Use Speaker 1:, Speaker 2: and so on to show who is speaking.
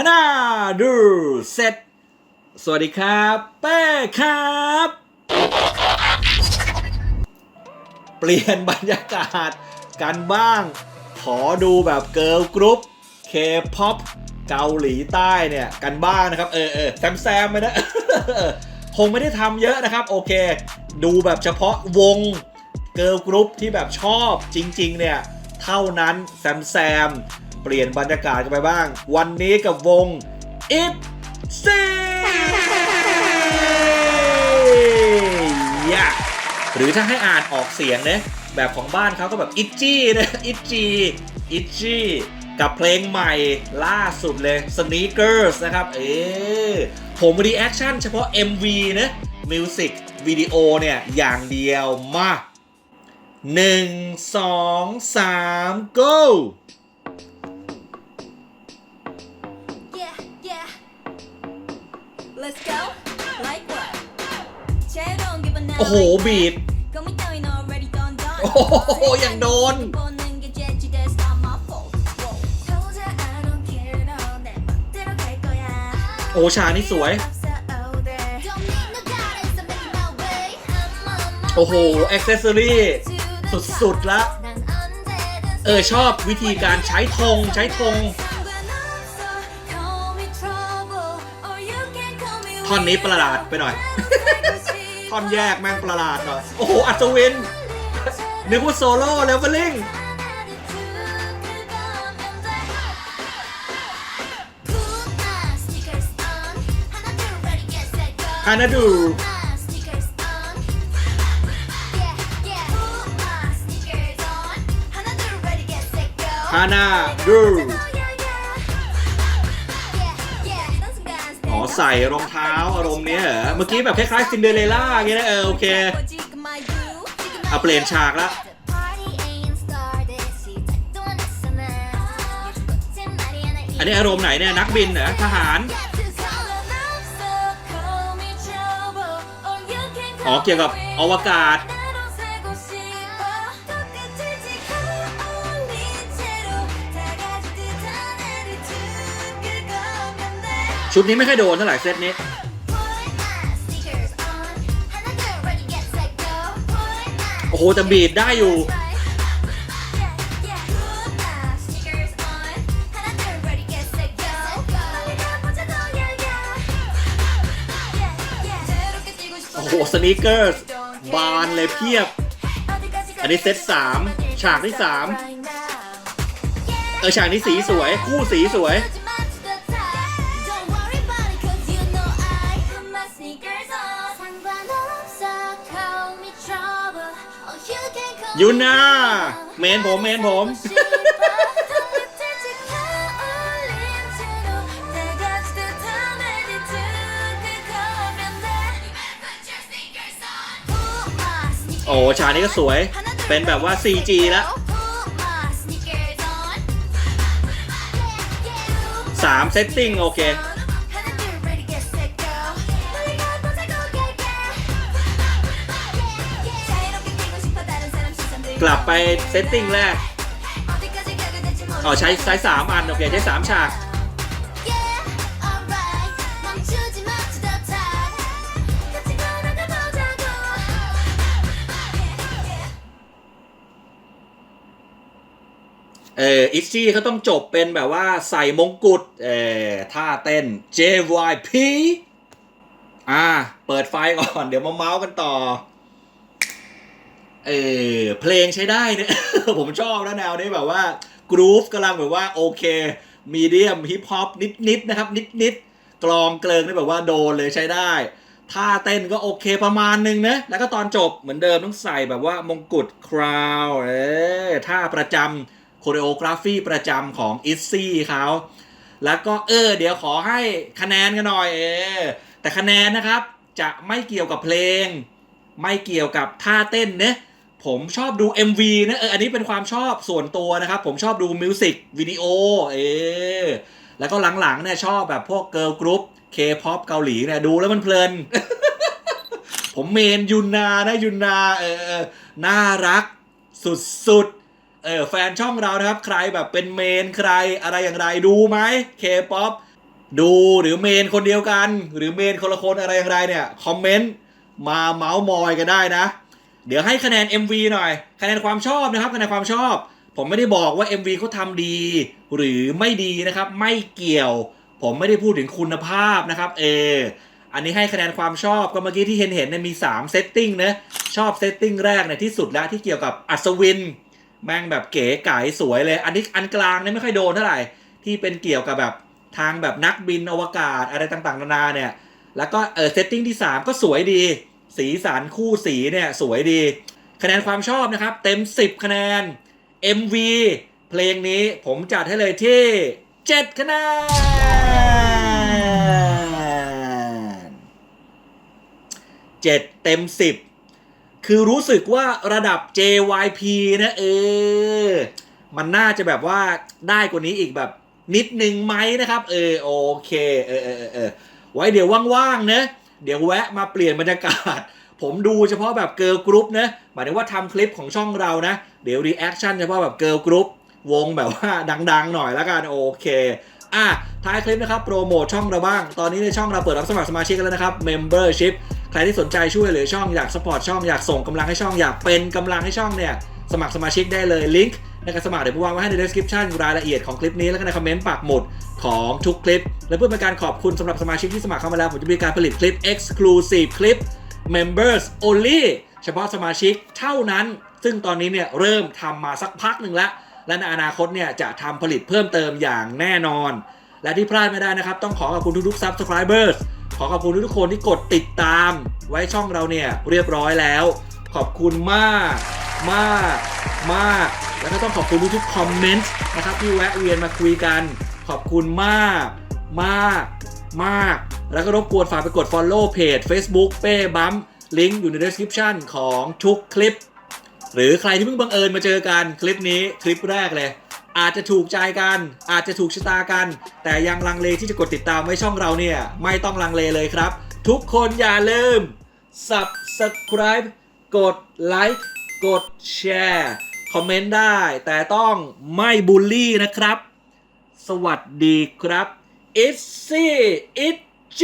Speaker 1: ฮานาดูเสร็จสวัสดีครับเป้ครับ เปลี่ยนบรรยากาศกันบ้าง ขอดูแบบเกิร์ลกรุ๊ปเคป๊อปเกาหลีใต้เนี่ย กันบ้างนะครับ เออเออแซมแซมไปนะ คงไม่ได้ทำเยอะนะครับ โอเค ดูแบบเฉพาะวงเกิร์ลกรุ๊ปที่แบบชอบจริง ๆ เนี่ย เท่านั้นแซมแซม เปลี่ยนบรรยากาศกันไปบ้าง วันนี้กับวง It s e ย yeah. หรือถ้าให้อ่านออกเสียงเนี่ยแบบของบ้านเขาก็แบบอิจี้นะอิจีอิจีกับเพลงใหม่ล่าสุดเลย Sneakers นะครับ เออผมรีแอคชั่นเฉพาะ MV นะมิวสิกวิดีโอเนี่ย อย่างเดียวมาหนึ่งสองสาม go โอ้โห บี
Speaker 2: บ
Speaker 1: โอ้โห อย่างโดน โอชานี่สวย โอ้โห
Speaker 2: แอ
Speaker 1: กเซซอรี่สุดๆละเออ ชอบวิธีการใช้ธงใช้ธงท่อนนี้ประหลาดไปหน่อย ท่อนแยกแม่งประหลาดหน่อยโอ้โห อัศวิน นึกว่าโซโล่เลเวลลิ่งฮานาดูฮานาดู ใส่รองเท้าอารมณ์เนี้ยเหรอเมื่อกี้แบบคล้ายๆซินเดอเรลล่าอย่างเงี้ยนะเออโอเค
Speaker 2: เอาเปลี่ยนฉากละ
Speaker 1: อันนี้อารมณ์ไหนเนี่ยนักบินเหรอทหารอ๋อเกี่ยวกับอวกาศ ชุดนี้ไม่ค่อยโดนเท่าไหร่เซตนี้ โอ้โหแต่บีดได้อยู่ โอ้โหสนีกเกอร์สบานเลยเพียบ อันนี้เซตสามฉากที่สามเออฉากนี้สีสวย คู่สีสวย ยูนาเมนผมเมนผม โอ้ฉากนี้ก็สวย เป็นแบบว่า 4G แล้ว3เซตติ้งโอเค กลับไปเซตติ้งแรกอ๋อใช้ใช้สามอัน โอเคใช้สามฉาก เอออิซี่เขาต้องจบเป็นแบบว่าใส่มงกุฎเออท่าเต้น JYP อ่า เปิดไฟก่อน เดี๋ยวมาเมาส์กันต่อ เออเพลงใช้ได้เนี่ยผมชอบนะแนวนี้แบบว่ากรูฟกำลังแบบว่าโอเค มีเดียมฮิปฮอปนิดๆนะครับ นิดๆกลองเกลิงนี่แบบว่าโดนเลยใช้ได้ท่าเต้นก็โอเคประมาณนึงนะ แล้วก็ตอนจบเหมือนเดิมต้องใส่แบบว่ามงกุฎคราวเออท่าประจำโคเรโอกราฟีประจำของอิซซี่เขาแล้วก็เออ เดี๋ยวขอให้คะแนนกันหน่อยเออแต่คะแนนนะครับจะไม่เกี่ยวกับเพลง ไม่เกี่ยวกับท่าเต้นเนะ ผมชอบดู MV นะเอออันนี้เป็นความชอบส่วนตัวนะครับ ผมชอบดูมิวสิกวิดีโอเออแล้วก็หลังๆเนี่ยชอบแบบพวกเกิร์ลกรุ๊ปเคป๊อปเกาหลีเนี่ยดูแล้วมันเพลิน ผมเมนยุนนานะยุนนาเออเออน่ารักสุดๆเออแฟนช่องเรานะครับ ใครแบบเป็นเมนใครอะไรอย่างไรดูไหมเคป๊อปดูหรือเมนคนเดียวกัน หรือเมนคนละคนอะไรอย่างไรเนี่ย คอมเมนต์มาเมาส์มอยกันได้นะ เดี๋ยวให้คะแนน MV หน่อย คะแนนความชอบนะครับ คะแนนความชอบ ผมไม่ได้บอกว่า MV เขาทำดี หรือไม่ดีนะครับ ไม่เกี่ยว ผมไม่ได้พูดถึงคุณภาพนะครับ เออ อันนี้ให้คะแนนความชอบ ก็เมื่อกี้ที่เห็นเห็นเนี่ยมี3เซตติ้งนะ ชอบเซตติ้งแรกเนี่ยที่สุดแล้วที่เกี่ยวกับอัศวิน แม่งแบบเก๋ไก๋สวยเลย อันนี้อันกลางเนี่ยไม่ค่อยโดนเท่าไหร่ ที่เป็นเกี่ยวกับแบบทางแบบนักบินอวกาศอะไรต่างๆ นานาเนี่ย แล้วก็เออเซตติ้งที่ 3 ก็สวยดี สีสันคู่สีเนี่ยสวยดี คะแนนความชอบนะครับ เต็ม 10 คะแนน MV เพลงนี้ผมจัดให้เลยที่ 7 คะแนน 7 เต็ม 10 คือรู้สึกว่าระดับ JYP นะเออ มันน่าจะแบบว่าได้กว่านี้อีกแบบนิดนึงไหมนะครับ เออ โอเค เออเออเออไว้เดี๋ยวว่างๆเนะ เดี๋ยวแวะมาเปลี่ยนบรรยากาศ ผมดูเฉพาะแบบเกิร์ลกรุ๊ปนะหมายถึงว่าทำคลิปของช่องเรานะ เดี๋ยวรีแอคชั่นเฉพาะแบบเกิร์ลกรุ๊ปวงแบบว่าดังๆ หน่อยแล้วกันโอเคอะท้ายคลิปนะครับ โปรโมทช่องเราบ้าง ตอนนี้ในช่องเราเปิดรับสมัครสมาชิกกันแล้วนะครับ Membership ใครที่สนใจช่วยเหลือช่องอยากสปอร์ตช่องอยากส่งกำลังให้ช่องอยากเป็นกำลังให้ช่องเนี่ยสมัครสมาชิกได้เลยลิงก์ นการสมัครเดี๋ยวผมวางไว้ให้ใน description รายละเอียดของคลิปนี้แล้วก็ในคอมเมนต์ปักหมุดของทุกคลิป และเพื่อเป็นการขอบคุณสำหรับสมาชิกที่สมัครเข้ามาแล้ว ผมจะมีการผลิตคลิป exclusive คลิป members only เฉพาะสมาชิกเท่านั้น ซึ่งตอนนี้เนี่ยเริ่มทำมาสักพักหนึ่งแล้ว และในอนาคตเนี่ยจะทำผลิตเพิ่มเติมอย่างแน่นอน และที่พลาดไม่ได้นะครับ ต้องขอขอบคุณทุกๆ subscribers ขอขอบคุณทุกๆคนที่กดติดตาม ไว้ช่องเราเนี่ยเรียบร้อยแล้ว ขอบคุณมากมากมาก แล้วก็ต้องขอบคุณทุกๆคอมเมนต์นะครับที่แวะเวียนมาคุยกัน ขอบคุณมากมากมาก แล้วก็รบกวนฝากไปกด follow เพจ Facebook เป้บัมลิงก์อยู่ใน description ของทุกคลิป หรือใครที่เพิ่งบังเอิญมาเจอกันคลิปนี้คลิปแรกเลย อาจจะถูกใจกัน อาจจะถูกชะตากัน แต่ยังลังเลที่จะกดติดตามไว้ช่องเราเนี่ย ไม่ต้องลังเลเลยครับ ทุกคนอย่าลืม subscribe กดไลค์กดแชร์ คอมเมนต์ได้ แต่ต้องไม่บูลลี่นะครับ สวัสดีครับ It's C It's G